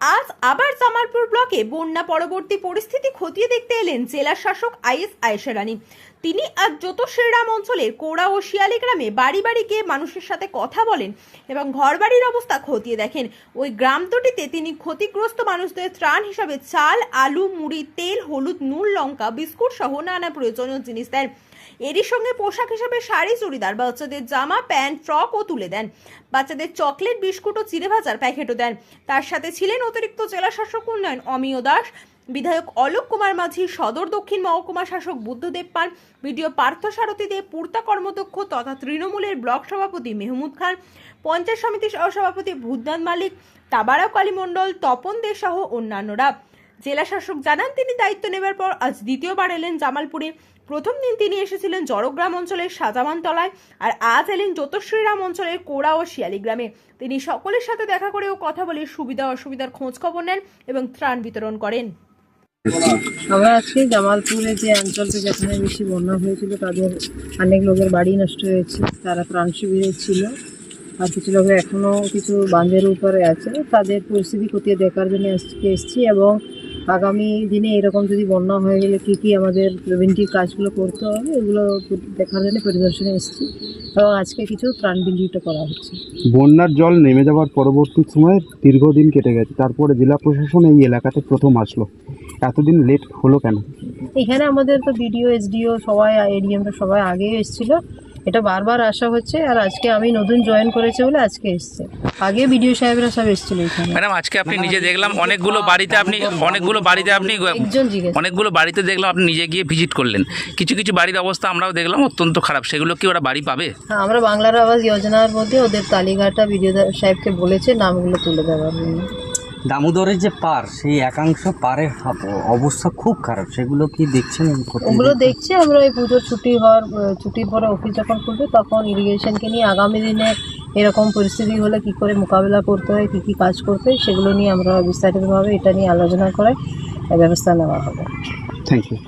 আজ আবার জামালপুর ব্লকে বন্যা পরবর্তী পরিস্থিতি খতিয়ে দেখতে এলেন জেলা শাসক আইএস আয়েশা রানী। তিনি আজ যত শ্রীরাম অঞ্চলের কোড়া ও শিয়ালি গ্রামে বাড়ি বাড়ি গিয়ে মানুষের সাথে কথা বলেন এবং ঘরবাড়ির অবস্থা খতিয়ে দেখেন। ওই গ্রাম দুটিতে তিনি ক্ষতিগ্রস্ত মানুষদের ত্রাণ হিসাবে চাল, আলু, মুড়ি, তেল, হলুদ, নুন, লঙ্কা, বিস্কুট সহ নানা প্রয়োজনীয় জিনিস দেন। এরই সঙ্গে পোশাক হিসাবে শাড়ি, চুড়িদার, বাচ্চাদের জামা, প্যান্ট ফ্রকও তুলে দেন। বাচ্চাদের চকলেট, বিস্কুট ও চিড়ে ভাজার প্যাকেটও দেন। তার সাথে ছিলেন অতিরিক্ত জেলা শাসক উন্নয়ন অমিয় দাস। বিধায়ক অলোক কুমার মাঝি, সদর দক্ষিণ মহকুমা শাসক বুদ্ধদেব পান বিডিও পার্থ সারথী দেব পূর্তা কর্মদক্ষ তথা তৃণমূলের ব্লক সভাপতি মেহমুদ খান, পঞ্চায়েত সমিতির সহসভাপতি ভূতনাথ মালিক, তাবারাও আলী মণ্ডল, তপন দে সহ অন্যান্যরা। জেলা শাসক জানান তিনি দায়িত্ব নেবার পর আজ দ্বিতীয়বার এলেন জামালপুরে। প্রথম দিন তিনি এসেছিলেন জড়গ্রাম অঞ্চলের সাজামানতলায় আর আজ এলেন জ্যোতশ্রীরাম অঞ্চলের কোড়া ও শিয়ালি গ্রামে তিনি সকলের সাথে দেখা করেও কথা বলে সুবিধা অসুবিধার খোঁজ খবর নেন এবং ত্রাণ বিতরণ করেন। আমরা আজকে জামালপুরে যে অঞ্চলটা যেখানে বেশি বন্যা হয়েছিল, তাদের অনেক লোকের বাড়ি নষ্ট হয়েছে, তারা প্রাণ শিবিরে ছিল আর কিছু লোকের এখনও কিছু বাঁধের উপরে আছে। তাদের পরিস্থিতি খতিয়ে দেখার জন্য আজকে এসেছি এবং আগামী দিনে এরকম যদি বন্যা হয়ে গেলে কী কী আমাদের প্রিভেন্টিভ কাজগুলো করতে হবে, এগুলো দেখার জন্য পরিদর্শনে এসেছি এবং আজকে কিছু ত্রাণ বিলিত করা হচ্ছে। বন্যার জল নেমে যাওয়ার পরবর্তী সময়ে দীর্ঘদিন কেটে গেছে, তারপরে জেলা প্রশাসন এই এলাকাতে প্রথম আসলো। এতদিন লেট হলো কেন? এখানে আমাদের তো বিডিও এসডিও সবাই এডিএমটা সবাই আগেই এসেছিল। এটা বারবার আসা হচ্ছে আর আজকে আমি নতুন জয়েন করেছে বলে আজকে এসছে। আগে বিডিও সাহেবরা সব এসেছিল এখানে। ম্যাডাম আজকে আপনি নিজে দেখলাম অনেকগুলো বাড়িতে আপনি অনেকগুলো বাড়িতে আপনি একজন জিজ্ঞেস অনেকগুলো বাড়িতে দেখলাম আপনি নিজে গিয়ে ভিজিট করলেন। কিছু কিছু বাড়ির অবস্থা আমরাও দেখলাম অত্যন্ত খারাপ। সেগুলো কি ওরা বাড়ি পাবে? হ্যাঁ আমরা বাংলার আবাস যোজনার মধ্যে ওদের তালিকাটা বিডিও সাহেবকে বলেছে নামগুলো তুলে দেওয়ার জন্য। দামোদরের যে পার সেই একাংশ পারের অবস্থা খুব খারাপ। সেগুলো কি দেখছেন ওগুলো দেখছি আমরা এই পুজোর ছুটি হওয়ার ছুটির পরে অফিস যখন খুলবে তখন ইরিগেশনকে নিয়ে আগামী দিনে এরকম পরিস্থিতি হলে কি করে মোকাবেলা করতে হয় কী কী কাজ করতে হয় সেগুলো নিয়ে আমরা বিস্তারিতভাবে এটা নিয়ে আলোচনা করে ব্যবস্থা নেওয়া হবে। Thank you